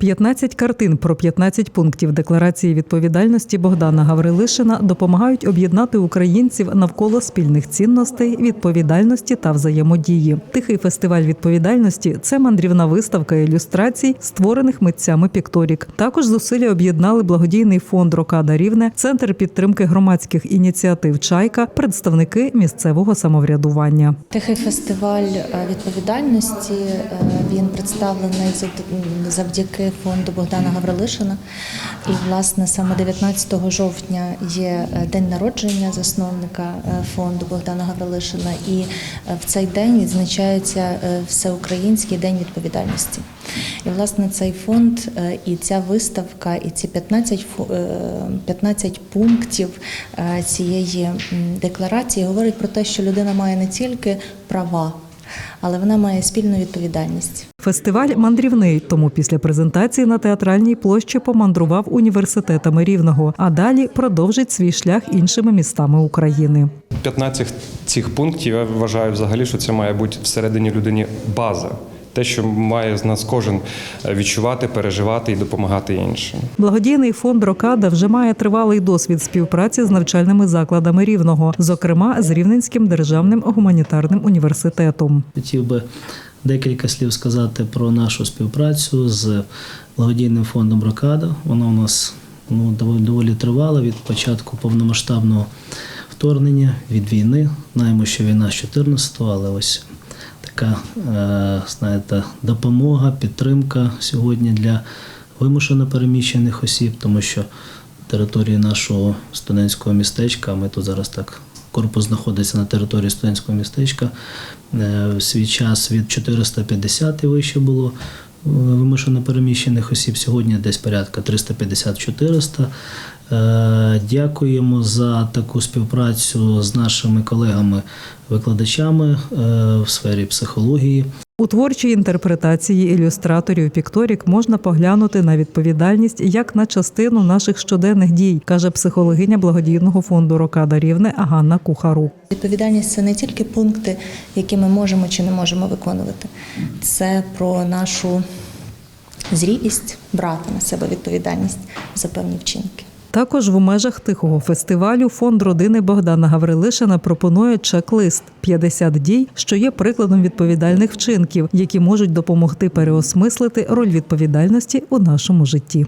15 картин про 15 пунктів декларації відповідальності Богдана Гаврилишина допомагають об'єднати українців навколо спільних цінностей, відповідальності та взаємодії. Тихий фестиваль відповідальності це мандрівна виставка ілюстрацій, створених митцями Пікторік. Також зусилля об'єднали благодійний фонд Рокада Рівне, центр підтримки громадських ініціатив Чайка, представники місцевого самоврядування. Тихий фестиваль е, відповідальності е, він представлений зав- фонду Богдана Гаврилишина. І, власне, саме 19 жовтня є е, день народження засновника е, фонду Богдана Гаврилишина, і е, в цей день відзначається Всеукраїнський день відповідальності. І, власне, цей фонд і ця виставка, і ці 15, е, 15 пунктів цієї декларації говорять про те, що людина має не тільки права, але вона має спільну відповідальність. Фестиваль мандрівний, тому після презентації на театральній площі помандрував університетами рівного, а далі продовжить свій шлях іншими містами України. 15 цих пунктів я вважаю взагалі, що це має бути всередині людині база. Те, що має з нас кожен е, відчувати, переживати і допомагати іншим. Благодійний фонд Рокада вже має тривалий досвід співпраці з навчальними закладами рівного, зокрема з Рівненським державним гуманітарним університетом. Хотів би декілька слів сказати про нашу співпрацю з благодійним фондом Рокада. Вона у нас ну, доволі, доволі тривала від початку повномасштабного вторгнення від війни. Знаємо, що війна з 14-го, але ось така е, знаєте, допомога, підтримка сьогодні для вимушено переміщених осіб, тому що території нашого студентського містечка, ми тут зараз так. Корпус знаходиться на території студентського містечка. Е, В свій час від 450 і вище було е, вимушено переміщених осіб. Сьогодні десь порядка 350-400. Е, Дякуємо за таку співпрацю з нашими колегами-викладачами е, в сфері психології. У творчій інтерпретації ілюстраторів Пікторік можна поглянути на відповідальність як на частину наших щоденних дій, каже психологиня благодійного фонду Рокада Рівне Ганна Кухарук. Відповідальність це не тільки пункти, які ми можемо чи не можемо виконувати. Це про нашу зрілість брати на себе відповідальність за певні вчинки. Також в межах тихого фестивалю фонд родини Богдана Гаврилишина пропонує чек-лист 50 дій, що є прикладом відповідальних вчинків, які можуть допомогти переосмислити роль відповідальності у нашому житті.